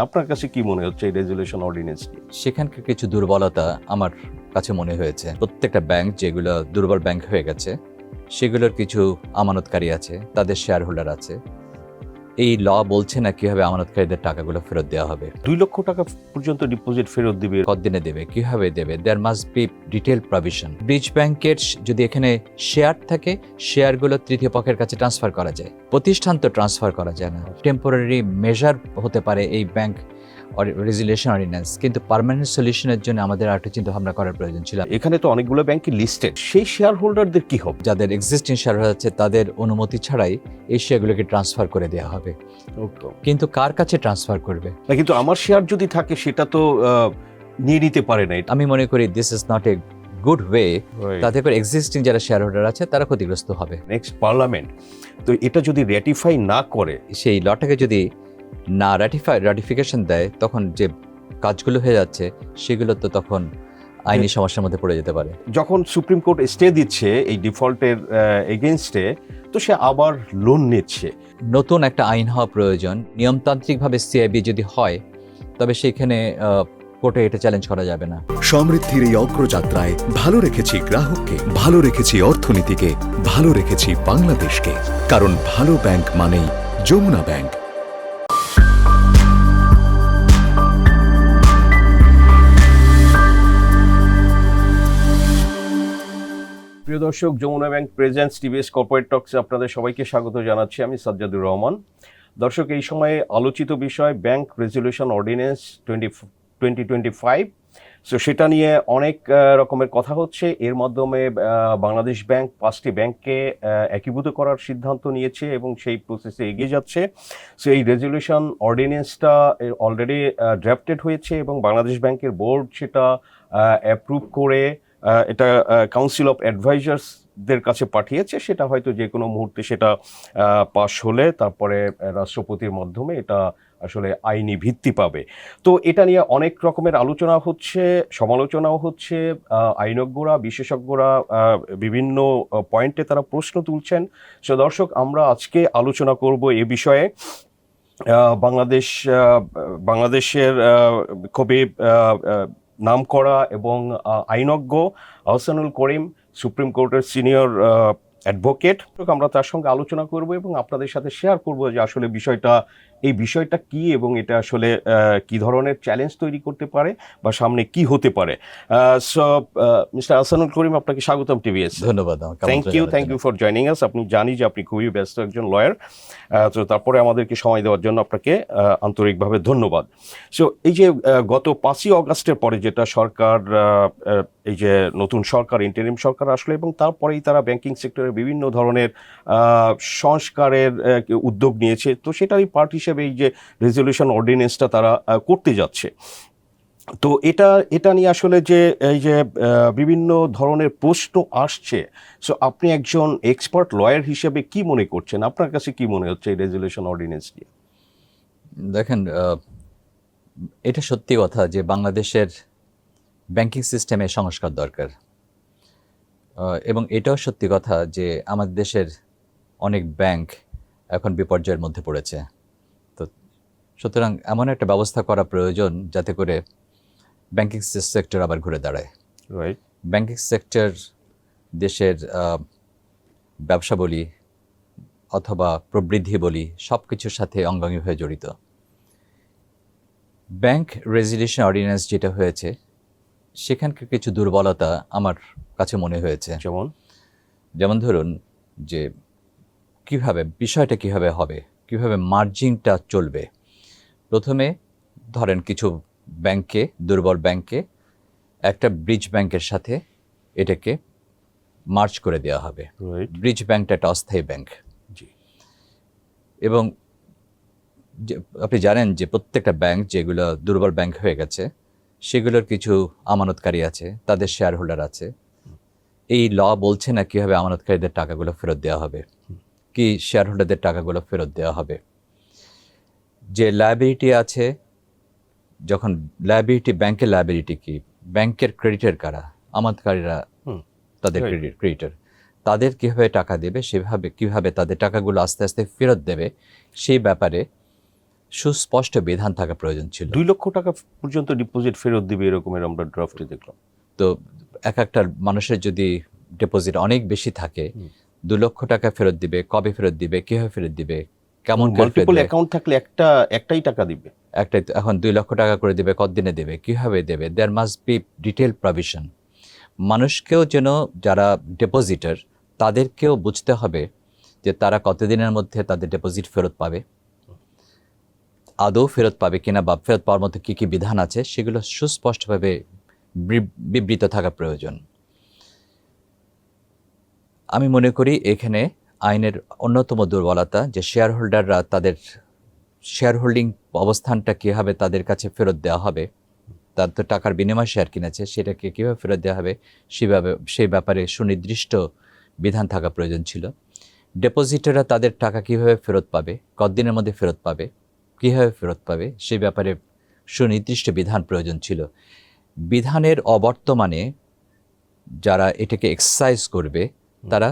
আপনার কাছে কি মনে হচ্ছে এই রেজুলেশন অর্ডিনেন্স সেখানকার কিছু দুর্বলতা আমার কাছে মনে হয়েছে। প্রত্যেকটা ব্যাংক যেগুলো দুর্বল ব্যাংক হয়ে গেছে, সেগুলোর কিছু আমানতকারী আছে, তাদের শেয়ার হোল্ডার আছে। এই ল বলছে না কীভাবে আমানতকারীদের টাকাগুলো ফেরত দেওয়া হবে? দুই লক্ষ টাকা পর্যন্ত ডিপোজিট ফেরত দিবে। কতদিনে দেবে? কীভাবে দেবে? There must be detail provision bridge ব্যাংকের যদি এখানে শেয়ার থাকে শেয়ারগুলো তৃতীয় পক্ষের কাছে ট্রান্সফার করা যায়। প্রতিষ্ঠান তো ট্রান্সফার করা যায় না। টেম্পোরারি মেজার হতে পারে এই ব্যাংক রেজুলেশন অর্ডিন্যান্স কিন্তু পার্মানেন্ট সলিউশনের জন্য আমাদের আর একটা চিন্তা ভাবনা করার প্রয়োজন ছিল। এখানে তো অনেকগুলো ব্যাংকই লিস্টেড সেই শেয়ার হোল্ডারদের কি হবে? যাদের এক্সিস্টিং শেয়ার আছে তাদের অনুমতি ছাড়াই এই শেয়ারগুলোকে ট্রান্সফার করে দেওয়া হবে। কিন্তু কার কাছে ট্রান্সফার করবে? না কিন্তু আমার শেয়ার যদি থাকে সেটা তো নিয়ে নিতে পারে না। আমি মনে করি this is not a good way তাতে করে এক্সিস্টিং যারা শেয়ার হোল্ডার আছে তারা ক্ষতিগ্রস্ত হবে। নেক্সট পার্লামেন্ট তো এটা যদি র্যাটিফাই না করে সেই লটাকে যদি না রাটিফাই রাটিফিকেশন দেয় তখন যে কাজগুলো হয়ে যাচ্ছে সেগুলো তো তখন আইনি সমস্যার মধ্যে পড়ে যেতে পারে। যখন সুপ্রিম কোর্ট স্টে দিচ্ছে এই ডিফল্টের এগেনস্টে তো সে আবার লোন নিচ্ছে। নতুন একটা আইন হওয়া প্রয়োজন। নিয়মতান্ত্রিকভাবে সিআইবি যদি হয় তবে সেইখানে কোর্টে এটা চ্যালেঞ্জ করা যাবে না। সমৃদ্ধির এই অগ্রযাত্রায় ভালো রেখেছি গ্রাহককে ভালো রেখেছি অর্থনীতিকে ভালো রেখেছি বাংলাদেশকে। কারণ ভালো ব্যাংক মানেই যমুনা ব্যাংক প্রিয় দর্শক, Jamuna bank presents TVS corporate টক্সে আপনাদের সবাইকে স্বাগত জানাচ্ছি। আমি সাজ্জাদুর রহমান। দর্শক, এই সময়ে আলোচিত বিষয় bank resolution ordinance twenty twenty twenty five. So সেটা নিয়ে অনেক রকমের কথা হচ্ছে। এর মাধ্যমে বাংলাদেশ ব্যাংক পাঁচটি ব্যাংককে একীভূত করার সিদ্ধান্ত নিয়েছে এবং সেই প্রসেসে এগিয়ে যাচ্ছে। সো এই রেজলিউশন অর্ডিন্যান্সটা অলরেডি ড্রাফটেড হয়েছে এবং বাংলাদেশ ব্যাংকের বোর্ড সেটা অ্যাপ্রুভ করে এটা কাউন্সিল অফ অ্যাডভাইজার্সদের কাছে পাঠিয়েছে, সেটা হয়তো যে কোনো মুহূর্তে সেটা পাশ হলে তারপরে রাষ্ট্রপতির মাধ্যমে এটা আসলে আইনি ভিত্তি পাবে। তো এটা নিয়ে অনেক রকমের আলোচনা হচ্ছে, সমালোচনাও হচ্ছে আইনজ্ঞরা, বিশেষজ্ঞরা বিভিন্ন পয়েন্টে তারা প্রশ্ন তুলছেন। সো দর্শক, আমরা আজকে আলোচনা করব এ বিষয়ে। বাংলাদেশ বাংলাদেশের খুবই নামকরা এবং আইনজ্ঞ আহসানুল করিম, সুপ্রিম কোর্টের সিনিয়র অ্যাডভোকেট। আমরা তার সঙ্গে আলোচনা করব এবং আপনাদের সাথে শেয়ার করব যে আসলে বিষয়টা এই বিষয়টা কি এবং এটা আসলে কি ধরনের চ্যালেঞ্জ তৈরি করতে পারে বা সামনে কি হতে পারে? সো মিস্টার আসানুল করিম আপনাকে স্বাগতম টিভিএস ধন্যবাদ thank you thank you for joining us আপনি জানি যে আপনি খুবই ব্যস্ত একজন লয়ার তো তারপরে আমাদেরকে সময় দেওয়ার জন্য আপনাকে আন্তরিকভাবে ধন্যবাদ। সো এই যে গত পাঁচই অগাস্টের পরে যেটা সরকার এই যে নতুন সরকার ইন্টারিম সরকার আসলো এবং তারপরেই তারা ব্যাংকিং সেক্টরে বিভিন্ন ধরনের সংস্কারের উদ্যোগ নিয়েছে তো সেটারই পার্ট হিসেবে এই যে রেজলিউশন অর্ডিনেন্সটা তারা করতে যাচ্ছে। তো এটা এটা নিয়ে আসলে যে, এই যে বিভিন্ন ধরনের প্রশ্ন আসছে সো আপনি একজন এক্সপার্ট লয়ার হিসেবে কি মনে করছেন? আপনার কাছে কি মনে হচ্ছে এই রেজলিউশন অর্ডিনেন্স নিয়ে? দেখেন এটা সত্যি কথা যে বাংলাদেশের ব্যাংকিং সিস্টেমে সংস্কার দরকার। এবং এটাও সত্যি কথা যে আমাদের দেশের অনেক ব্যাংক এখন বিপর্যয়ের মধ্যে পড়েছে। সুতরাং এমন একটা ব্যবস্থা করা প্রয়োজন যাতে করে ব্যাংকিং সেক্টর আবার ঘুরে দাঁড়ায়। রাইট ব্যাংকিং সেক্টর দেশের ব্যবসা বলি অথবা প্রবৃদ্ধি বলি সব কিছুর সাথে অঙ্গাঙ্গী হয়ে জড়িত। ব্যাংক রেজুলেশন অর্ডিন্যান্স যেটা হয়েছে সেখানকার কিছু দুর্বলতা আমার কাছে মনে হয়েছে। যেমন? যেমন ধরুন যে কীভাবে বিষয়টা কীভাবে হবে কীভাবে মার্জিনটা চলবে। প্রথমে ধরেন কিছু ব্যাংকে দুর্বল ব্যাংকে একটা ব্রিজ ব্যাংকের সাথে এটাকে মার্চ করে দেওয়া হবে। ব্রিজ ব্যাংকটা একটা অস্থায়ী ব্যাংক এবং আপনি জানেন যে প্রত্যেকটা ব্যাংক যেগুলো দুর্বল ব্যাংক হয়ে গেছে সেগুলোর কিছু আমানতকারী আছে তাদের শেয়ার হোল্ডার আছে। এই ল বলছে না কীভাবে আমানতকারীদের টাকাগুলো ফেরত দেওয়া হবে? কি শেয়ার হোল্ডারদের টাকাগুলো ফেরত দেওয়া হবে? যে লায়াবিলিটি আছে যখন লায়াবিলিটি ব্যাংকের লায়াবিলিটি কি? ব্যাংকের ক্রেডিটের কারা? আমানতকারীরা হুম, তাদের. ক্রেডিট ক্রেডিটার তাদের কীভাবে টাকা দেবে সেভাবে কীভাবে তাদের টাকাগুলো আস্তে আস্তে ফেরত দেবে সেই ব্যাপারে সুস্পষ্ট বিধান থাকা প্রয়োজন ছিল। দুই লক্ষ টাকা পর্যন্ত ডিপোজিট ফেরত দিবে এরকমের আমরা ড্রাফটে দেখলাম। তো এক একটা মানুষের যদি ডিপোজিট অনেক বেশি থাকে দু লক্ষ টাকা ফেরত দিবে কবে ফেরত দিবে কীভাবে ফেরত দিবে কেমন মাল্টিপল অ্যাকাউন্ট থাকলে একটা একটাই টাকা দিবে। একটা এখন দুই লক্ষ টাকা করে দেবে কতদিনে দেবে? কীভাবে দেবে? There must be detail provision মানুষকেও যেন যারা ডিপোজিটার তাদেরকেও বুঝতে হবে যে তারা কতদিনের মধ্যে তাদের ডিপোজিট ফেরত পাবে। আদৌ ফেরত পাবে কিনা বা ফেরত পাওয়ার মধ্যে কী কী বিধান আছে সেগুলো সুস্পষ্টভাবে বিবৃত থাকা প্রয়োজন। আমি মনে করি এখানে আইনের অন্যতম দুর্বলতা যে শেয়ার হোল্ডাররা তাদের শেয়ার হোল্ডিং অবস্থানটা কীভাবে তাদের কাছে ফেরত দেওয়া হবে, তার তো টাকার বিনিময়ে শেয়ার কিনেছে, সেটাকে কীভাবে ফেরত দেওয়া হবে, সেভাবে, সেই ব্যাপারে সুনির্দিষ্ট বিধান থাকা প্রয়োজন ছিল। ডিপোজিটাররা তাদের টাকা কীভাবে ফেরত পাবে, কতদিনের মধ্যে ফেরত পাবে, কীভাবে ফেরত পাবে, সেই ব্যাপারে সুনির্দিষ্ট বিধান প্রয়োজন ছিল। বিধানের অবর্তমানে যারা এটাকে এক্সারসাইজ করবে, তারা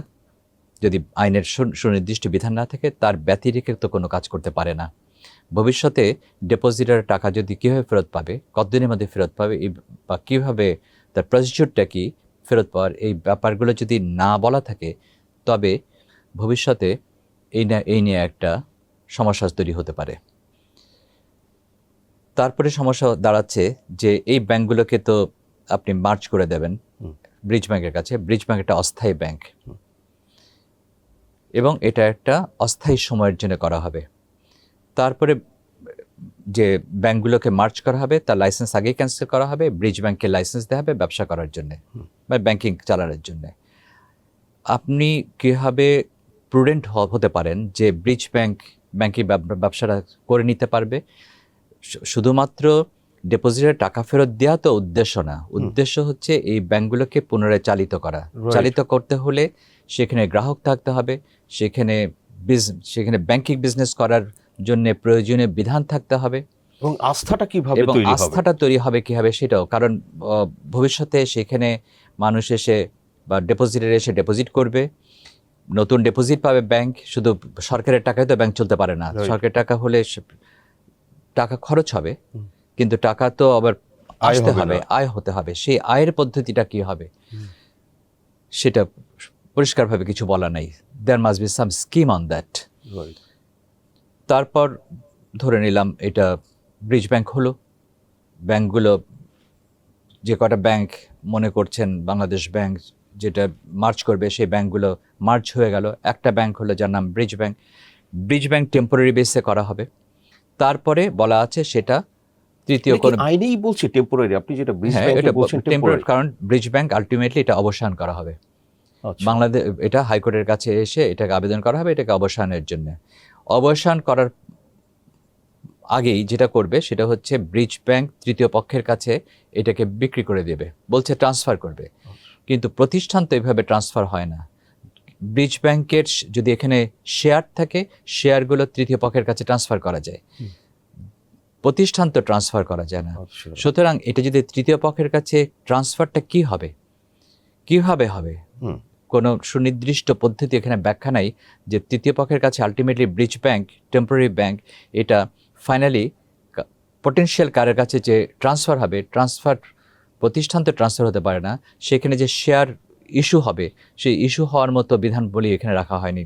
যদি আইনের সুনির্দিষ্ট বিধান না থাকে তার ব্যতিরেকে তো কোনো কাজ করতে পারে না। ভবিষ্যতে ডিপোজিটার টাকা যদি কীভাবে ফেরত পাবে কতদিনের মধ্যে ফেরত পাবে বা কীভাবে তার প্রসিডিউরটা কি ফেরত পাওয়ার এই ব্যাপারগুলো যদি না বলা থাকে তবে ভবিষ্যতে এই না এই নিয়ে একটা সমস্যা তৈরি হতে পারে। তারপরে সমস্যা দাঁড়াচ্ছে যে এই ব্যাংকগুলোকে তো আপনি মার্চ করে দেবেন। ব্রিজ ব্যাংকের কাছে। ব্রিজ ব্যাংক একটা অস্থায়ী ব্যাংক। এবং এটা একটা অস্থায়ী সময়ের জন্য করা হবে। তারপরে যে ব্যাংকগুলোকে মার্চ করা হবে তার লাইসেন্স আগেই ক্যান্সেল করা হবে ব্রিজ ব্যাংকের লাইসেন্স দেওয়া হবে ব্যবসা করার জন্যে বা ব্যাংকিং চালানোর জন্যে। আপনি কীভাবে প্রুডেন্ট হতে পারেন যে ব্রিজ ব্যাংক ব্যাংকিং ব্যবসাটা করে নিতে পারবে? শুধুমাত্র ডিপোজিটের টাকা ফেরত দেওয়া তো উদ্দেশ্য না। উদ্দেশ্য হচ্ছে এই ব্যাংকগুলোকে পুনরায় চালিত করা। চালিত করতে হলে সেখানে গ্রাহক থাকতে হবে সেখানে সেখানে ব্যাংকিং বিজনেস করার জন্য প্রয়োজনীয় বিধান থাকতে হবে। এবং আস্থাটা কীভাবে এবং আস্থাটা তৈরি হবে কীভাবে সেটাও কারণ ভবিষ্যতে সেখানে মানুষ এসে বা ডিপোজিটের এসে ডিপোজিট করবে নতুন ডিপোজিট পাবে ব্যাংক শুধু সরকারের টাকায় তো ব্যাংক চলতে পারে না। সরকারের টাকা হলে টাকা খরচ হবে কিন্তু টাকা তো আবার আসতে হবে আয় হতে হবে। সেই আয়ের পদ্ধতিটা কি হবে? সেটা পরিষ্কারভাবে কিছু বলা নাই। There must be some scheme on that তারপর ধরে নিলাম এটা ব্রিজ ব্যাংক হলো। ব্যাংকগুলো যে কটা ব্যাংক মনে করছেন বাংলাদেশ ব্যাংক যেটা মার্চ করবে সেই ব্যাংকগুলো মার্চ হয়ে গেল। একটা ব্যাংক হলো যার নাম bridge bank bridge bank temporary বেসে করা হবে। তারপরে বলা আছে সেটা তৃতীয় কোনো আইনেই বলছে টেম্পোরারি আপনি যেটা ব্রিজ ব্যাংকে এটা বলছেন টেম্পোরারি কারণ ব্রিজ ব্যাংক আলটিমেটলি এটা অবসান করা হবে। বাংলাদেশ এটা হাইকোর্টের কাছে এসে এটাকে আবেদন করা হবে এটাকে অবসানের জন্য। অবসান করার আগেই যেটা করবে সেটা হচ্ছে ব্রিজ ব্যাংক তৃতীয় পক্ষের কাছে এটাকে বিক্রি করে দেবে বলছে ট্রান্সফার করবে। কিন্তু প্রতিষ্ঠান তো এইভাবে ট্রান্সফার হয় না। ব্রিজ ব্যাংকের যদি এখানে শেয়ার থাকে শেয়ারগুলো তৃতীয় পক্ষের কাছে ট্রান্সফার করা যায়। প্রতিষ্ঠান তো ট্রান্সফার করা যায় না। আচ্ছা। সুতরাং এটা যদি তৃতীয় পক্ষের কাছে ট্রান্সফারটা কি হবে? কীভাবে হবে। কোনো সুনির্দিষ্ট পদ্ধতি এখানে ব্যাখ্যা নাই যে তৃতীয় পক্ষের কাছে ultimately bridge bank temporary bank এটা ফাইনালি পটেনশিয়াল কারের কাছে যে ট্রান্সফার হবে ট্রান্সফার প্রতিষ্ঠান তো ট্রান্সফার হতে পারে না সেখানে যে শেয়ার ইস্যু হবে সেই ইস্যু হওয়ার মতো বিধান বলি এখানে রাখা হয়নি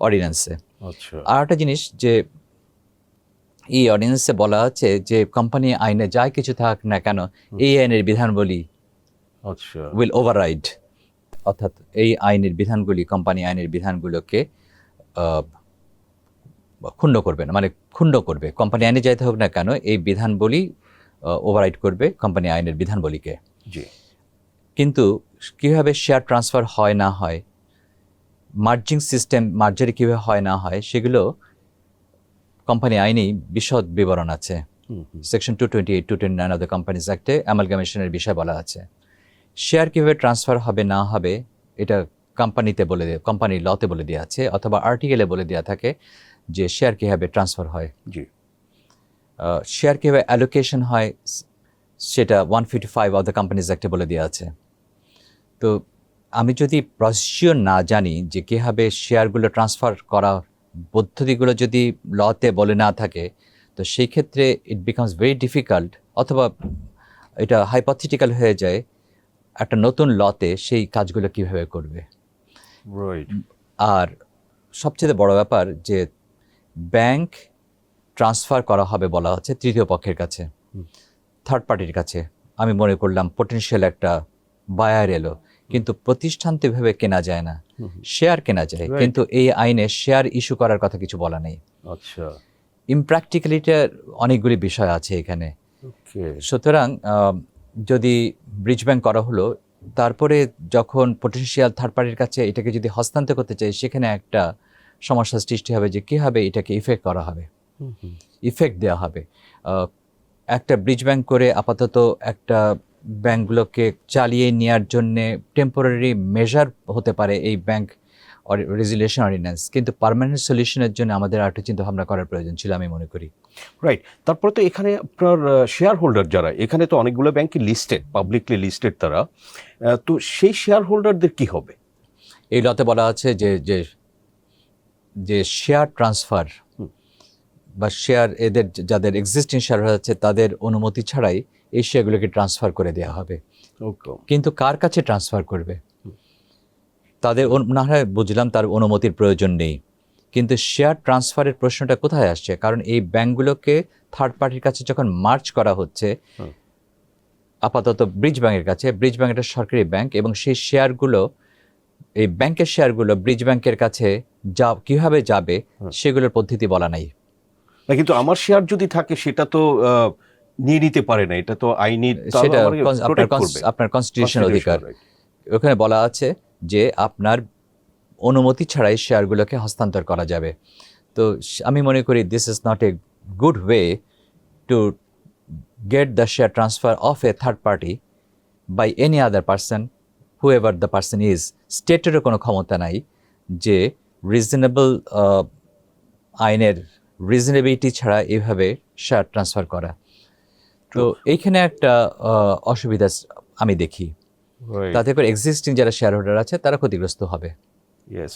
অর্ডিন্যান্সে আচ্ছা। আর একটা জিনিস যে এই অর্ডিন্যান্সে বলা আছে যে কোম্পানি আইনে যাই কিছু থাক না কেন এই আইনের বিধানবলী আচ্ছা। উইল ওভাররাইড অর্থাৎ এই আইনের বিধানগুলি কোম্পানি আইনের বিধানগুলোকে ক্ষুণ্ণ করবে না মানে ক্ষুণ্ণ করবে। কোম্পানি আইনে যাইতে হোক না কেন এই বিধানবলী ওভাররাইড করবে কোম্পানি আইনের বিধানবলীকে। জি। কিন্তু কীভাবে শেয়ার ট্রান্সফার হয় না হয় মার্জিং সিস্টেম মার্জারি কীভাবে হয় না হয় সেগুলো কোম্পানি আইনেই বিশদ বিবরণ আছে। Section two twenty eight two twenty nine of the companies অ্যাক্টে অ্যামালগামেশনের বিষয় বলা আছে। শেয়ার কীভাবে ট্রান্সফার হবে না হবে এটা কোম্পানিতে বলে দিয়ে কোম্পানির লতে বলে দেওয়া আছে অথবা আর্টিকেলে বলে দেওয়া থাকে যে শেয়ার কীভাবে ট্রান্সফার হয়। জি। শেয়ার কীভাবে অ্যালোকেশন হয় সেটা one fifty five of the companies অ্যাক্টে বলে দেওয়া আছে। তো আমি যদি প্রসিডিওর না জানি যে কীভাবে শেয়ারগুলো ট্রান্সফার করা পদ্ধতিগুলো যদি লতে বলে না থাকে তো সেই ক্ষেত্রে ইট বিকামস ভেরি ডিফিকাল্ট অথবা এটা হাইপথেটিক্যাল হয়ে যায় একটা নতুন লতে সেই কাজগুলো কীভাবে করবে? আর সবচেয়ে বড় ব্যাপার যে ব্যাংক ট্রান্সফার করা হবে বলা হচ্ছে তৃতীয় পক্ষের কাছে থার্ড পার্টির কাছে। আমি মনে করলাম পোটেনশিয়াল একটা বায়ার এলো কিন্তু প্রতিষ্ঠান তো এভাবে কেনা যায় না শেয়ার কেনা যায়। কিন্তু এই আইনে শেয়ার ইস্যু করার কথা কিছু বলা নেই। আচ্ছা। ইমপ্র্যাকটিক্যালিটার অনেকগুলি বিষয় আছে এখানে। সুতরাং যদি ব্রিজ ব্যাংক করা হলো তারপরে যখন পটেনশিয়াল থার্ড পার্টির কাছে এটাকে যদি হস্তান্তর করতে চাই সেখানে একটা সমস্যার সৃষ্টি হবে যে কীভাবে এটাকে ইফেক্ট করা হবে। ইফেক্ট দেওয়া হবে। একটা ব্রিজ ব্যাংক করে আপাতত একটা ব্যাংকগুলোকে চালিয়ে নেওয়ার জন্যে টেম্পোরারি মেজার হতে পারে এই ব্যাংক রেজুলেশন অর্ডিন্যান্স কিন্তু পার্মানেন্ট সলিউশনের জন্য আমাদের আরেকটু চিন্তা ভাবনা করার প্রয়োজন ছিল আমি মনে করি। রাইট তারপরে তো এখানে আপনার শেয়ার হোল্ডার যারা এখানে তো অনেকগুলো ব্যাংকই লিস্টেড পাবলিকলি লিস্টেড তারা তো সেই শেয়ার হোল্ডারদের কী হবে? এই লতে বলা আছে যে যে যে শেয়ার ট্রান্সফার বা শেয়ার এদের যাদের এক্সিস্টিং শেয়ার আছে তাদের অনুমতি ছাড়াই এই শেয়ারগুলোকে ট্রান্সফার করে দেওয়া হবে। ওকে কিন্তু কার কাছে ট্রান্সফার করবে? তাদের না হয় বুঝলাম তার অনুমতির প্রয়োজন নেই। কিন্তু শেয়ার ট্রান্সফারের প্রশ্নটা কোথায় আসছে? কারণ এই ব্যাংকগুলোকে থার্ড পার্টির কাছে যখন মার্চ করা হচ্ছে। আপাতত ব্রিজ ব্যাংকের কাছে ব্রিজ ব্যাংক একটা সরকারি ব্যাংক এবং সেই শেয়ারগুলো এই ব্যাংকের শেয়ারগুলো ব্রিজ ব্যাংকের কাছে যা কীভাবে যাবে সেগুলোর পদ্ধতি বলা নাই। না কিন্তু আমার শেয়ার যদি থাকে সেটা তো নিয়ে নিতে পারে না। এটা তো আইনি সেটা। আপনার কনস্টিটিউশন অধিকার। ওখানে বলা আছে যে আপনার অনুমতি ছাড়াই শেয়ারগুলোকে হস্তান্তর করা যাবে। তো আমি মনে করি this is not a good way to get the share transfer of a third party by any other person whoever the person is স্টেটেরও কোনো ক্ষমতা নাই যে রিজনেবল আইনের রিজনেবিলিটি ছাড়া এভাবে শেয়ার ট্রান্সফার করা। তো এইখানে একটা অসুবিধা আমি দেখি. তাতে করে এক্সিস্টিং যারা শেয়ার হোল্ডার আছে তারা ক্ষতিগ্রস্ত হবে। ইয়েস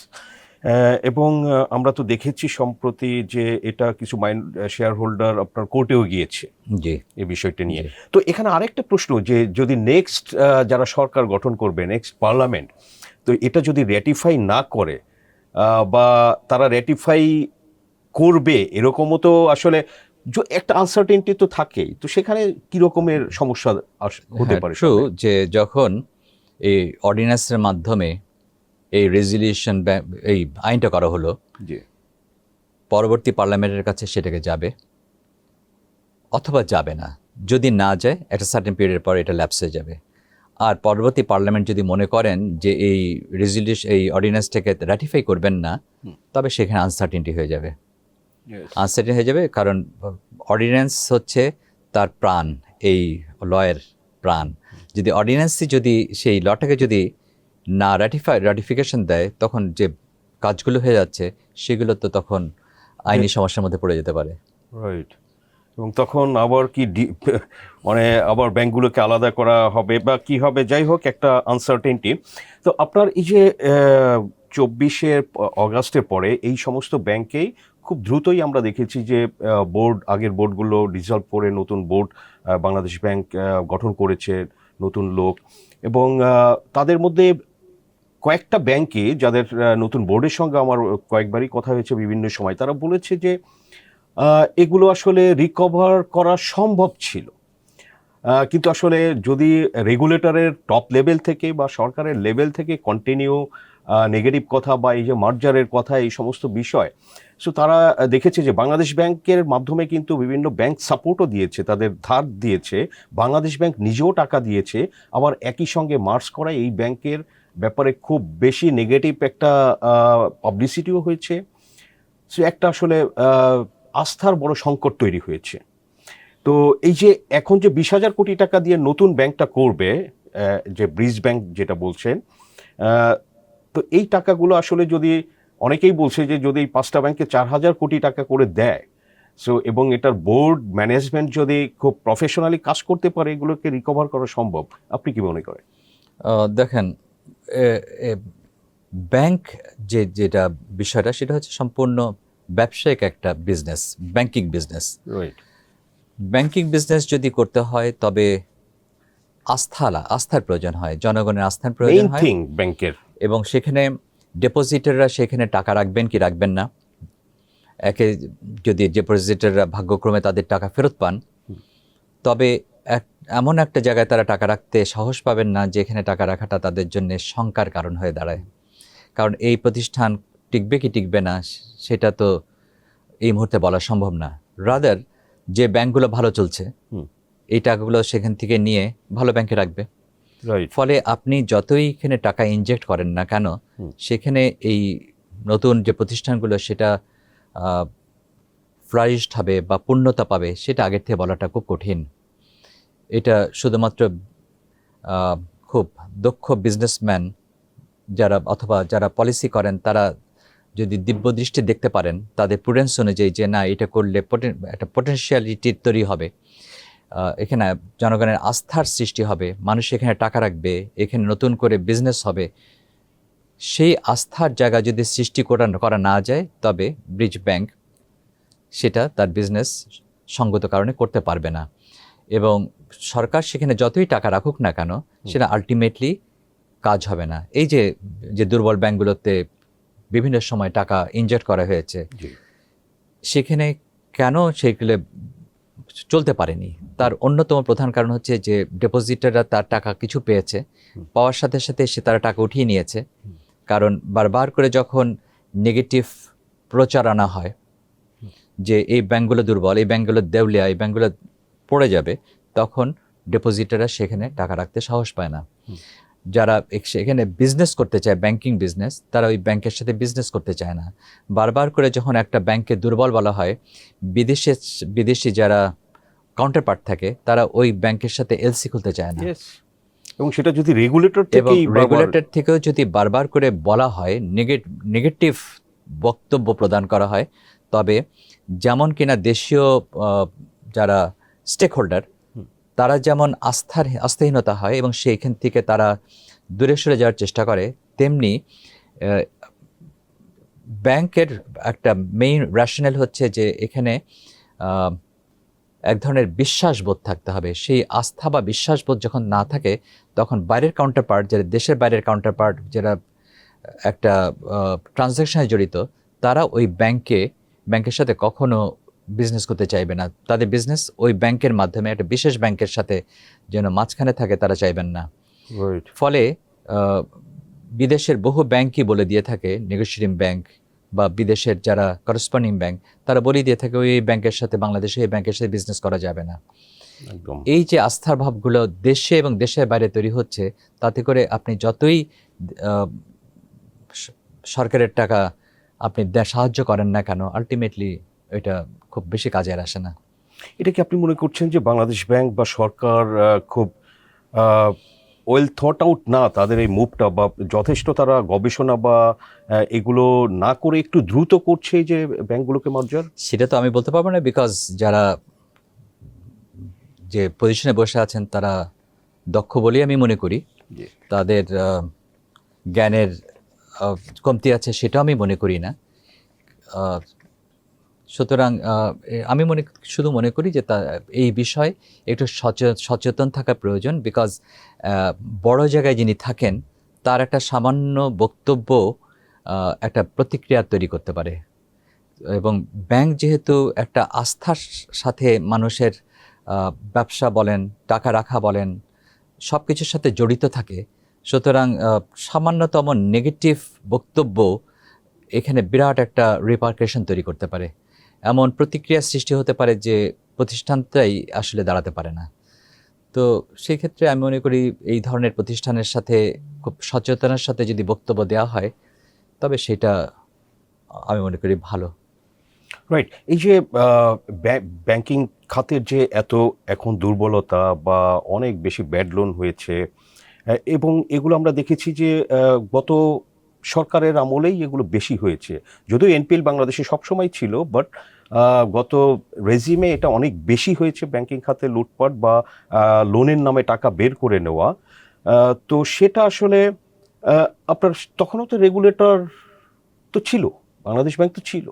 এবং আমরা তো দেখেছি সম্প্রতি যে এটা কিছু মাইন্ড শেয়ার হোল্ডার আপনার কোর্টেও গিয়েছে। জি। এই বিষয়টা নিয়ে। তো এখানে আরেকটা প্রশ্ন যে যদি নেক্সট যারা সরকার গঠন করবে নেক্সট পার্লামেন্ট তো এটা যদি র্যাটিফাই না করে বা তারা র্যাটিফাই করবে এরকমও তো আসলে একটা আনসার্টেনটি তো থাকেই। তো সেখানে কি রকমের সমস্যা হতে পারে হ্যাঁ, যে যখন এই অর্ডিন্যান্সের মাধ্যমে এই রেজুলিউশন এই আইনটা করা হলো। জি। পরবর্তী পার্লামেন্টের কাছে সেটাকে যাবে অথবা যাবে না। যদি না যায় একটা সার্টেন পিরিয়ডের পর এটা ল্যাপসে যাবে। আর পরবর্তী পার্লামেন্ট যদি মনে করেন যে এই রেজুলিউশন এই অর্ডিন্যান্সটাকে র্যাটিফাই করবেন না তবে সেখানে আনসার্টেনটি হয়ে যাবে। আনসার্টেন হয়ে যাবে কারণ অর্ডিন্যান্স হচ্ছে তার প্রাণ এই লয়ের প্রাণ। যদি অর্ডিন্যান্সই যদি সেই লটাকে যদি না র্যাটিফাই র্যাটিফিকেশন দেয় তখন যে কাজগুলো হয়ে যাচ্ছে সেগুলো তো তখন আইনি সমস্যার মধ্যে পড়ে যেতে পারে। রাইট এবং তখন আবার কি মানে আবার ব্যাংকগুলোকে আলাদা করা হবে বা কি হবে? যাই হোক একটা আনসার্টেনটি তো আপনার এই যে চব্বিশের অগাস্টের পরে এই সমস্ত ব্যাংকেই খুব দ্রুতই আমরা দেখেছি যে বোর্ড আগের বোর্ডগুলো ডিজলভ করে নতুন বোর্ড বাংলাদেশ ব্যাংক গঠন করেছে। নতুন লোক এবং তাদের মধ্যে কয়েকটা ব্যাংকে যাদের নতুন বোর্ডের সঙ্গে আমার কয়েকবারই কথা হয়েছে বিভিন্ন সময়, তারা বলেছে যে এগুলো আসলে রিকভার করা সম্ভব ছিল। কিন্তু আসলে যদি রেগুলেটরের টপ লেভেল থেকে বা সরকারের লেভেল থেকে কন্টিনিউ নেগেটিভ কথা বা এই যে মার্জারের কথা, এই সমস্ত বিষয় সো তারা দেখেছে যে বাংলাদেশ ব্যাংকের মাধ্যমে কিন্তু বিভিন্ন ব্যাংক সাপোর্টও দিয়েছে, তাদের ধার দিয়েছে, বাংলাদেশ ব্যাংক নিজেও টাকা দিয়েছে। আবার একই সঙ্গে মার্চ করা এই ব্যাংকের ব্যাপারে খুব বেশি নেগেটিভ একটা পাবলিসিটিও হয়েছে। সো একটা আসলে আস্থার বড় সংকট তৈরি হয়েছে। তো, এই যে এখন যে বিশ হাজার কোটি টাকা দিয়ে নতুন ব্যাংকটা করবে যে ব্রিজ ব্যাংক যেটা বলছেন তো এই টাকাগুলো আসলে যদি অনেকেই বলছে যে যদি এই পাঁচটা ব্যাংকে চার হাজার কোটি টাকা করে দেয় সো এবং এটার বোর্ড ম্যানেজমেন্ট যদি খুব প্রফেশনালি কাজ করতে পারে এগুলোকে রিকভার করা সম্ভব। আপনি কি মনে করেন? দেখেন ব্যাংক যে যেটা বিষয়টা সেটা হচ্ছে সম্পূর্ণ ব্যবসায়িক একটা business banking business right banking business যদি করতে হয় তবে আস্থালা আস্থার প্রয়োজন হয় জনগণের আস্থার প্রয়োজন হয়। ব্যাংকের এবং সেখানে ডেপোজিটাররা সেখানে টাকা রাখবেন কি রাখবেন না? একে যদি ডেপোজিটাররা ভাগ্যক্রমে তাদের টাকা ফেরত পান তবে এক এমন একটা জায়গায় তারা টাকা রাখতে সাহস পাবেন না যেখানে টাকা রাখাটা তাদের জন্য শঙ্কার কারণ হয়ে দাঁড়ায়। কারণ এই প্রতিষ্ঠান টিকবে কি টিকবে না সেটা তো এই মুহূর্তে বলা সম্ভব না। রাদার যে ব্যাংকগুলো ভালো চলছে এই টাকাগুলো সেখান থেকে নিয়ে ভালো ব্যাংকে রাখবে। ফলে আপনি যতই এখানে টাকা ইনজেক্ট করেন না কেন সেখানে এই নতুন যে প্রতিষ্ঠানগুলো সেটা ফ্লারিশড হবে বা পূর্ণতা পাবে সেটা আগের থেকে বলাটা খুব কঠিন। এটা শুধুমাত্র খুব দক্ষ বিজনেসম্যান যারা অথবা যারা পলিসি করেন তারা যদি দিব্য দৃষ্টি দেখতে পারেন তাদের প্রুডেন্স অনুযায়ী যে না এটা করলে একটা পটেনশিয়ালিটি তৈরি হবে। এখানে জনগণের আস্থার সৃষ্টি হবে মানুষ এখানে টাকা রাখবে এখানে নতুন করে বিজনেস হবে। সেই আস্থার জায়গা যদি সৃষ্টি করা করা না যায় তবে ব্রিজ ব্যাংক সেটা তার বিজনেস সঙ্গত কারণে করতে পারবে না। এবং সরকার সেখানে যতই টাকা রাখুক না কেন সেটা আলটিমেটলি কাজ হবে না। এই যে যে দুর্বল ব্যাংকগুলোতে বিভিন্ন সময় টাকা ইনজেক্ট করা হয়েছে সেখানে কেন সেগুলো চলতে পারেনি। তার অন্যতম প্রধান কারণ হচ্ছে যে ডিপোজিটাররা তার টাকা কিছু পেয়েছে। পাওয়ার সাথে সাথে সে তারা টাকা উঠিয়ে নিয়েছে। কারণ বারবার করে যখন নেগেটিভ প্রচার আনা হয় যে এই ব্যাঙ্কগুলো দুর্বল এই ব্যাঙ্কগুলো দেউলিয়া এই ব্যাঙ্কগুলো পড়ে যাবে তখন ডেপোজিটাররা সেখানে টাকা রাখতে সাহস পায় না। যারা এখানে বিজনেস করতে চায় ব্যাংকিং বিজনেস তারা ওই ব্যাংকের সাথে বিজনেস করতে চায় না। বারবার করে যখন একটা ব্যাংকে দুর্বল বলা হয় বিদেশে বিদেশি যারা কাউন্টার পার্ট থাকে তারা ওই ব্যাংকের সাথে এলসি খুলতে চায় না। এবং সেটা যদি রেগুলেটর এবং রেগুলেটর থেকেও যদি বারবার করে বলা হয় নেগেটিভ বক্তব্য প্রদান করা হয় তবে যেমন কিনা দেশীয় যারা স্টেক হোল্ডার তারা যেমন আস্থার আস্থাহীনতা হয় এবং সেইখান থেকে তারা দূরে সরে যাওয়ার চেষ্টা করে, তেমনি ব্যাংকের একটা মেইন রেশনাল হচ্ছে যে এখানে এক ধরনের বিশ্বাসবোধ থাকতে হবে। সেই আস্থা বা বিশ্বাসবোধ যখন না থাকে, তখন বাইরের কাউন্টার পার্ট যারা দেশের বাইরের কাউন্টার পার্ট যারা একটা ট্রানজ্যাকশনে জড়িত, তারা ওই ব্যাংকে, ব্যাংকের সাথে কখনো বিজনেস করতে চাইবে না। তাদের বিজনেস ওই ব্যাংকের মাধ্যমে একটা বিশেষ ব্যাংকের সাথে যেন মাঝখানে থাকে তারা চাইবেন না। ফলে বিদেশের বহু ব্যাংকই বলে দিয়ে থাকে নেগোশিয়েটিং ব্যাংক বা বিদেশের যারা করসপন্ডিং ব্যাংক তারা বলে দিয়ে থাকে ওই ব্যাংকের সাথে বাংলাদেশে এই ব্যাংকের সাথে বিজনেস করা যাবে না। এই যে আস্থার ভাবগুলো দেশে এবং দেশের বাইরে তৈরি হচ্ছে তাতে করে আপনি যতই সরকারের টাকা আপনি সাহায্য করেন না কেন আলটিমেটলি এটা খুব বেশি কাজে আর আসে না। এটা কি আপনি মনে করছেন যে বাংলাদেশ ব্যাংক বা সরকার খুব ওয়েল থট আউট না তাদের এই মুভটা বা যথেষ্ট তারা গবেষণা বা এগুলো না করে একটু দ্রুত করছে যে ব্যাংকগুলোকে মার্জার? সেটা তো আমি বলতে পারব না বিকজ যারা যে পজিশনে বসে আছেন তারা দক্ষ বলেই আমি মনে করি। তাদের জ্ঞানের কমতি আছে সেটা আমি মনে করি না। সুতরাং আমি মনে, শুধু মনে করি যে তা, এই বিষয়ে একটু সচে- সচেতন থাকা প্রয়োজন বিকজ বড় জায়গায় যিনি থাকেন, তার একটা সামান্য বক্তব্য একটা প্রতিক্রিয়া তৈরি করতে পারে। এবং ব্যাংক যেহেতু একটা আস্থার সাথে মানুষের ব্যবসা বলেন, টাকা রাখা বলেন সব কিছুর সাথে জড়িত থাকে, সুতরাং সামান্যতম নেগেটিভ বক্তব্য এখানে বিরাট একটা রিপার্কেশন তৈরি করতে পারে। এমন প্রতিক্রিয়া সৃষ্টি হতে পারে যে প্রতিষ্ঠানটাই আসলে দাঁড়াতে পারে না। তো সেই ক্ষেত্রে আমি মনে করি এই ধরনের প্রতিষ্ঠানের সাথে, খুব সচেতনার সাথে যদি বক্তব্য দেওয়া হয়, তবে সেটা আমি মনে করি ভালো। রাইট এই যে ব্যাংকিং খাতের যে এত এখন দুর্বলতা বা অনেক বেশি ব্যাড লোন হয়েছে এবং এগুলো আমরা দেখেছি যে গত সরকারের আমলেই এগুলো বেশি হয়েছে। যদিও এনপিএল বাংলাদেশে সবসময় ছিল বাট গত রেজিমে এটা অনেক বেশি হয়েছে ব্যাংকিং খাতে লুটপাট বা লোনের নামে টাকা বের করে নেওয়া। তো সেটা আসলে আপনার তখনও তো রেগুলেটর তো ছিল, বাংলাদেশ ব্যাংক তো ছিল।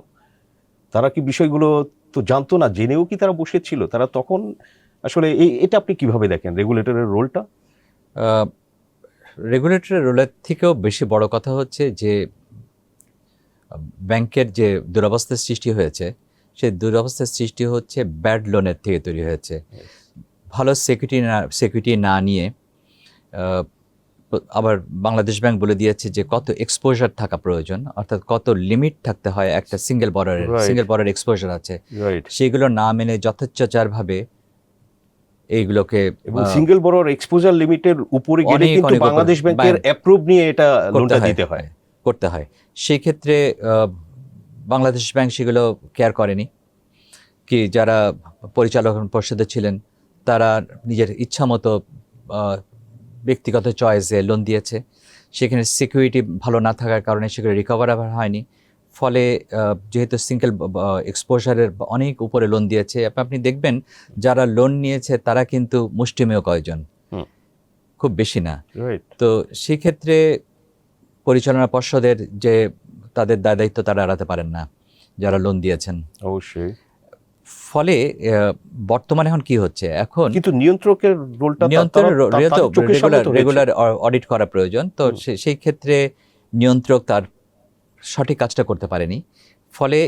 তারা কি বিষয়গুলো তো জানতো না, জেনেও কি তারা বসেছিল? তারা তখন আসলে এটা আপনি কীভাবে দেখেন রেগুলেটরের রোলটা? রেগুলেটরের রোলের থেকেও বেশি বড় কথা হচ্ছে যে ব্যাংকের যে দুরবস্থার সৃষ্টি হয়েছে সেই দুরবস্থার সৃষ্টি হচ্ছে ব্যাড লোনের থেকে তৈরি হয়েছে। ভালো সিকিউরিটি না সিকিউরিটি না নিয়ে আবার বাংলাদেশ ব্যাংক বলে দিয়েছে যে কত এক্সপোজার থাকা প্রয়োজন অর্থাৎ কত লিমিট থাকতে হয় একটা সিঙ্গেল বর্ডারের সিঙ্গেল বর্ডার এক্সপোজার আছে। সেগুলো না মেনে যথেচ্ছাচারভাবে এইগুলোকে সিঙ্গেল বড় এক্সপোজার লিমিটের উপরে গেলে কিন্তু বাংলাদেশ ব্যাংকের অ্যাপ্রুভ নিয়ে এটা লোনটা দিতে হয়। করতে হয়। সেই ক্ষেত্রে বাংলাদেশ ব্যাংক সেগুলো কেয়ার করেনি। কি যারা পরিচালক পরিষদে ছিলেন তারা নিজের ইচ্ছা মতো ব্যক্তিগত চয়েসে লোন দিয়েছে। সেখানে সিকিউরিটি ভালো না থাকার কারণে সেগুলো রিকভার আবার হয়নি। ফলে যেহেতু সিঙ্গেল এক্সপোজারের অনেক উপরে লোন দিয়েছে আপনি দেখবেন যারা লোন নিয়েছে তারা কিন্তু মুষ্টিমেয় কয়জন? খুব বেশি না। তো সেক্ষেত্রে পরিচালনা পর্ষদের যে তাদের দায় দায়িত্ব তারা এড়াতে পারেন না যারা লোন দিয়েছেন। অবশ্যই। ফলে বর্তমানে এখন কি হচ্ছে? এখন কিন্তু নিয়ন্ত্রকের রোলটা নিয়ন্ত্রণের রেগুলার অডিট করা প্রয়োজন। তো সে- সেই ক্ষেত্রে নিয়ন্ত্রক তার সঠিক কাজটা করতে পারেনি ফলে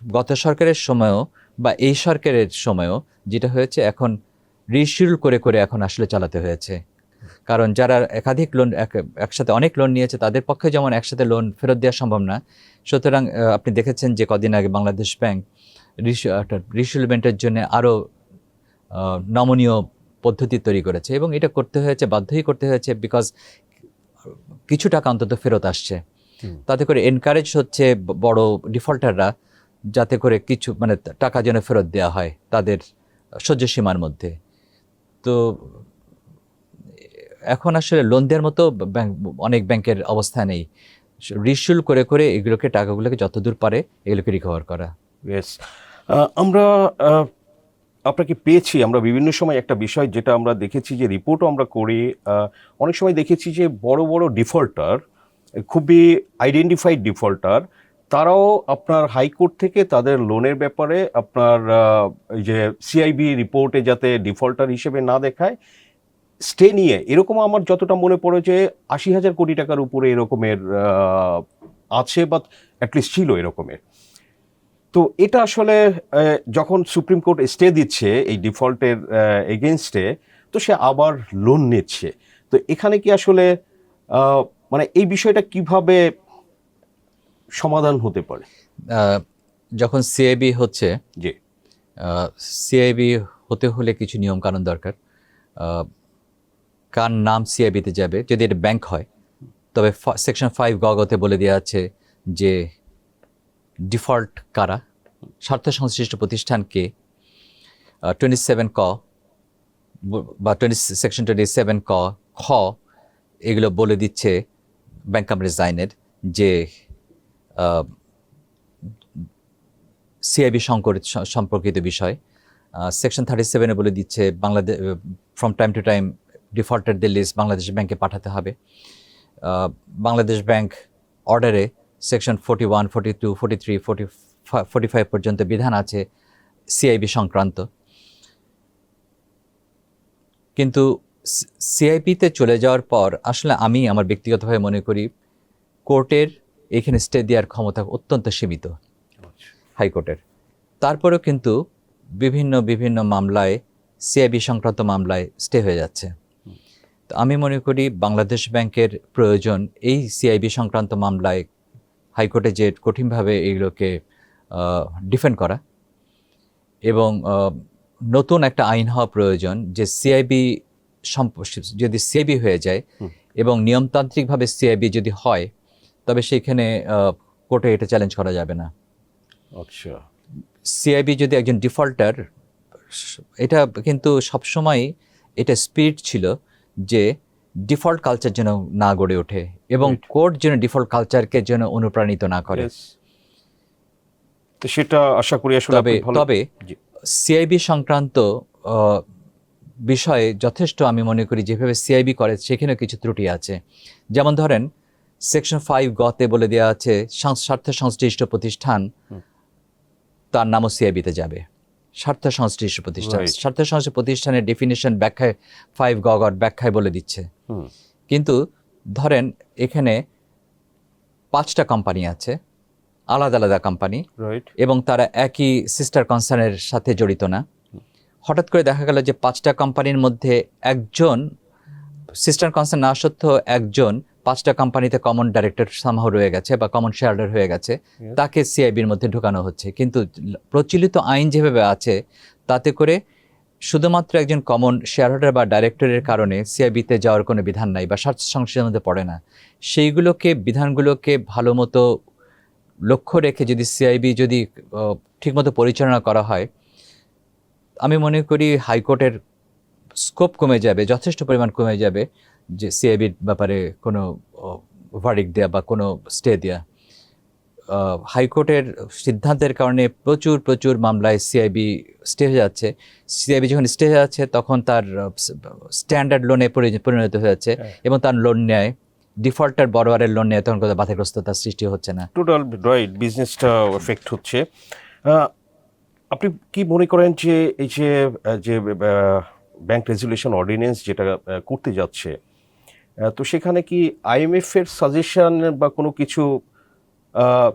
গত সরকারের সময়ও বা এই সরকারের সময়ও যেটা হয়েছে এখন রিশিডিউল করে করে এখন আসলে চালাতে হয়েছে কারণ যারা একাধিক লোন একসাথে অনেক লোন নিয়েছে, তাদের পক্ষে যেমন একসাথে লোন ফেরত দেওয়া সম্ভব না, সুতরাং আপনি দেখেছেন যে কদিন আগে বাংলাদেশ ব্যাংক রিশিডিউলমেন্টের জন্য আরও নমনীয় পদ্ধতি তৈরি করেছে এবং এটা করতে হয়েছে, বাধ্যই করতে হয়েছে বিকজ কিছু টাকা অন্তত ফেরত আসছে। তাতে করে এনকারেজ হচ্ছে বড় ডিফল্টাররা যাতে করে কিছু মানে টাকা যেন ফেরত দেওয়া হয় তাদের সহ্য সীমার মধ্যে। তো এখন আসলে লোন দেওয়ার মতো ব্যাংক অনেক ব্যাংকের অবস্থা নেই। রিশুল করে করে এগুলোকে টাকাগুলোকে যতদূর পারে এগুলোকে রিকভার করা। ইয়েস আমরা আপনাকে পেয়েছি আমরা বিভিন্ন সময় একটা বিষয় যেটা আমরা দেখেছি যে রিপোর্টও আমরা করি অনেক সময় দেখেছি যে বড় বড় ডিফল্টার খুবই আইডেন্টিফাইড ডিফল্টার তারাও আপনার হাইকোর্ট থেকে তাদের লোনের ব্যাপারে আপনার যে সিআইবি রিপোর্টে যাতে ডিফল্টার হিসেবে না দেখায় স্টে নিয়ে, এরকম আমার যতটা মনে পড়ে যে আশি হাজার কোটি টাকার উপরে এরকমের আছে বা অ্যাটলিস্ট ছিল এরকমের। তো এটা আসলে যখন সুপ্রিম কোর্ট স্টে দিচ্ছে এই ডিফল্টের এগেনস্টে তো সে আবার লোন নিচ্ছে। তো এখানে কি আসলে মানে এই বিষয়টা কীভাবে সমাধান হতে পারে? যখন সিআইবি হচ্ছে জি। সিআইবি হতে হলে কিছু নিয়ম কানুন দরকার কার নাম সিআইবিতে যাবে যদি এটা ব্যাংক হয় তবে সেকশন ফাইভ গগতে বলে দেওয়া আছে যে ডিফল্ট কারা স্বার্থ সংশ্লিষ্ট প্রতিষ্ঠানকে টোয়েন্টি সেভেন ক বা টোয়েন্টি সেকশন টোয়েন্টি সেভেন ক খ এগুলো বলে দিচ্ছে ব্যাংক কাম্পানিজ আইনের যে সিআইবি সম্পর্কিত বিষয় সেকশন থার্টি সেভেনে বলে দিচ্ছে Bangladesh from time to time ডিফল্টারদের list Bangladesh ব্যাংকে পাঠাতে হবে। বাংলাদেশ ব্যাংক অর্ডারে section forty one forty two forty three forty forty five পর্যন্ত বিধান আছে সিআইবি সংক্রান্ত। কিন্তু সিআইপিতে চলে যাওয়ার পর আসলে আমি আমার ব্যক্তিগতভাবে মনে করি কোর্টের এখানে স্টে দেওয়ার ক্ষমতা অত্যন্ত সীমিত। হাইকোর্টের। তারপরেও কিন্তু বিভিন্ন বিভিন্ন মামলায় সিআইবি সংক্রান্ত মামলায় স্টে হয়ে যাচ্ছে। তো আমি মনে করি বাংলাদেশ ব্যাংকের প্রয়োজন এই সিআইবি সংক্রান্ত মামলায় হাইকোর্টে যে কঠিনভাবে এইগুলোকে ডিফেন্ড করা এবং নতুন একটা আইন হওয়া প্রয়োজন যে সিআইবি যদি সিআইবি হয়ে যায়। এবং নিয়মতান্ত্রিকভাবে সিআইবি যদি হয় তবে সেইখানে কোর্টে এটা চ্যালেঞ্জ করা যাবে না। আচ্ছা। সিআইবি যদি একজন ডিফল্টার এটা কিন্তু সবসময় এটা স্পিরিট ছিল যে ডিফল্ট কালচার যেন না গড়ে ওঠে এবং কোর্ট যেন ডিফল্ট কালচারকে যেন অনুপ্রাণিত না করে। তো সেটা আশা করি আসলে তবে তবে সিআইবি সংক্রান্ত বিষয়ে যথেষ্ট আমি মনে করি যেভাবে সিআইবি করে সেখানে কিছু ত্রুটি আছে। যেমন ধরেন সেকশন ফাইভ গতে বলে দেওয়া আছে স্বার্থ সংশ্লিষ্ট প্রতিষ্ঠান তার নামও সিআইবিতে যাবে। স্বার্থ সংশ্লিষ্ট প্রতিষ্ঠান। স্বার্থ সংশ্লিষ্ট প্রতিষ্ঠানের ডেফিনেশন ব্যাখ্যায় ফাইভ গগট ব্যাখ্যায় বলে দিচ্ছে। কিন্তু ধরেন এখানে পাঁচটা কোম্পানি আছে আলাদা আলাদা কোম্পানি এবং তারা একই সিস্টার কনসার্নের সাথে জড়িত না। হঠাৎ করে দেখা গেল যে পাঁচটা কোম্পানির মধ্যে একজন সিস্টার কনসার্ন না সত্ত্বেও একজন পাঁচটা কোম্পানিতে কমন ডাইরেক্টর সামহ রয়ে গেছে বা কমন শেয়ারহোল্ডার হয়ে গেছে। তাকে সিআইবির মধ্যে ঢোকানো হচ্ছে। কিন্তু প্রচলিত আইন যেভাবে আছে তাতে করে শুধুমাত্র একজন কমন শেয়ারহোল্ডার বা ডাইরেক্টরের কারণে সিআইবিতে যাওয়ার কোনো বিধান নাই বা স্বার্থ সংশ্লিষ্ট মধ্যে পড়ে না। সেইগুলোকে বিধানগুলোকে ভালো মতো লক্ষ্য রেখে যদি সিআইবি যদি ঠিকমতো পরিচালনা করা হয় আমি মনে করি হাইকোর্টের স্কোপ কমে যাবে যথেষ্ট পরিমাণ কমে যাবে যে সিআইবির ব্যাপারে কোনো ভার্ডিক দেওয়া বা কোনো স্টে দেওয়া হাইকোর্টের সিদ্ধান্তের কারণে প্রচুর প্রচুর মামলায় সিআইবি স্টে হয়ে যাচ্ছে। সিআইবি যখন স্টে হয়ে যাচ্ছে তখন তার স্ট্যান্ডার্ড লোনে পরিণত হয়ে যাচ্ছে হ্যাঁ। এবং তার লোন নেয়। ডিফল্টার বড়োয়ারের লোন নেয় তখন কোনো বাধাগ্রস্ততার সৃষ্টি হচ্ছে না। টোটাল রাইট বিজনেসটা এফেক্ট হচ্ছে। আপনি কি মনে করেন যে এই যে যে ব্যাংক রেজুলেশন অর্ডিন্যান্স যেটা করতে যাচ্ছে তো সেখানে কি আইএমএফ এর সাজেশন বা কোনো কিছু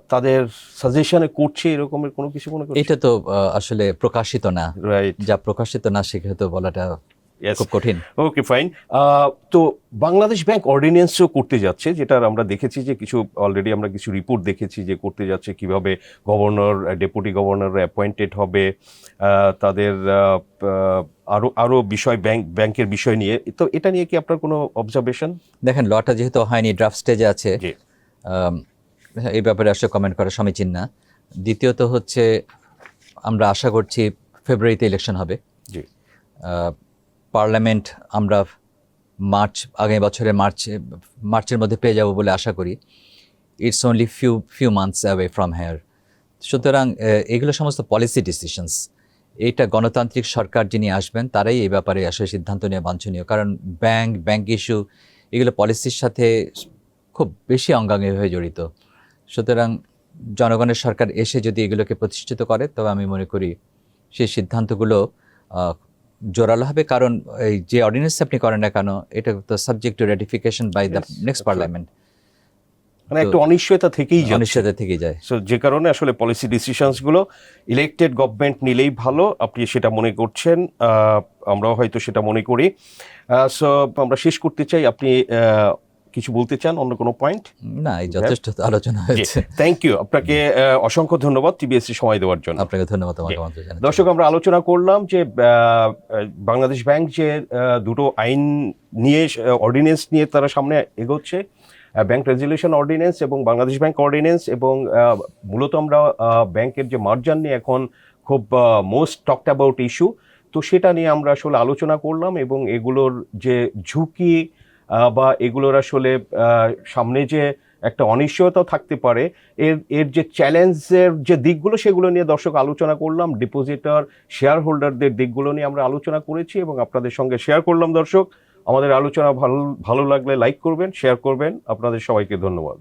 তাদের সাজেশনে করছে এরকমের কোনো কিছু মনে করেন এটা তো আসলে প্রকাশিত না। যা প্রকাশিত না সেক্ষেত্রে বলাটা খুব কঠিন। ওকে ফাইন তো বাংলাদেশ ব্যাংক অর্ডিন্যান্সও করতে যাচ্ছে যেটা আমরা দেখেছি যে কিছু অলরেডি আমরা কিছু রিপোর্ট দেখেছি যে করতে যাচ্ছে কীভাবে গভর্নর ডেপুটি গভর্নর অ্যাপয়েন্টেড হবে তাদের আহ, আহ, আরও আরও বিষয় ব্যাংক ব্যাংকের বিষয় নিয়ে। তো এটা নিয়ে কি আপনার কোনো অবজারভেশন দেখেন লটা যেহেতু হয়নি ড্রাফট স্টেজে আছে। আম, এই ব্যাপারে আসলে কমেন্ট করা সমীচীন না। দ্বিতীয়ত হচ্ছে আমরা আশা করছি ফেব্রুয়ারিতে ইলেকশন হবে। পার্লামেন্ট আমরা মার্চ, আগামী বছরের মার্চে, মার্চের মধ্যে পেয়ে যাব বলে আশা করি। It's only few few months away from here সুতরাং এগুলো সমস্ত পলিসি ডিসিশনস এইটা গণতান্ত্রিক সরকার যিনি আসবেন, তারাই এই ব্যাপারে আসলে সিদ্ধান্ত নেওয়া বাঞ্ছনীয়। কারণ ব্যাংক ব্যাংক ইস্যু, এগুলো পলিসির সাথে খুব বেশি অঙ্গাঙ্গি হয়ে জড়িত। সুতরাং, জনগণের সরকার এসে যদি এগুলোকে প্রতিষ্ঠিত করে, তবে আমি মনে করি সেই সিদ্ধান্তগুলো জোরালো হবে কারণ এই যে অর্ডিন্যান্স আপনি করেন না কেন এটা তো subject to ratification by the next parliament মানে একটা অনিশ্চয়তা থেকেই যায় অনিশ্চয়তা থেকে যায়। সো যে কারণে আসলে পলিসি ডিসিশনসগুলো ইলেকটেড গভর্নমেন্ট নিলেই ভালো আপনি সেটা মনে করছেন আমরাও হয়তো সেটা মনে করি। সো আমরা শেষ করতে চাই আপনি কিছু বলতে চান অন্য কোনো পয়েন্ট না এই যথেষ্ট আলোচনা হয়েছে। থ্যাংক ইউ আপনাকে অসংখ্য ধন্যবাদ টিবিএসসি সময় দেওয়ার জন্য। আপনাকে ধন্যবাদ। দর্শক আমরা আলোচনা করলাম যে বাংলাদেশ ব্যাংক যে দুটো আইন নিয়ে অর্ডিনেন্স নিয়ে তারা সামনে এগোচ্ছে ব্যাংক রেজুলেশন অর্ডিনেন্স এবং বাংলাদেশ ব্যাংক অর্ডিনেন্স এবং মূলত আমরা ব্যাংকের যে মার্জার নিয়ে এখন খুব মোস্ট টকড অ্যাবাউট ইস্যু তো সেটা নিয়ে আমরা আসলে আলোচনা করলাম এবং এগুলোর যে ঝুঁকি বা এগুলোর আসলে সামনে যে একটা অনিশ্চয়তা থাকতে পারে, এর এর যে চ্যালেঞ্জের যে দিকগুলো সেগুলো নিয়ে দর্শক আলোচনা করলাম, ডিপোজিটর শেয়ার হোল্ডারদের দিকগুলো নিয়ে আমরা আলোচনা করেছি এবং আপনাদের সঙ্গে শেয়ার করলাম দর্শক। আমাদের আলোচনা ভালো ভালো লাগলে লাইক করবেন, শেয়ার করবেন। আপনাদের সবাইকে ধন্যবাদ।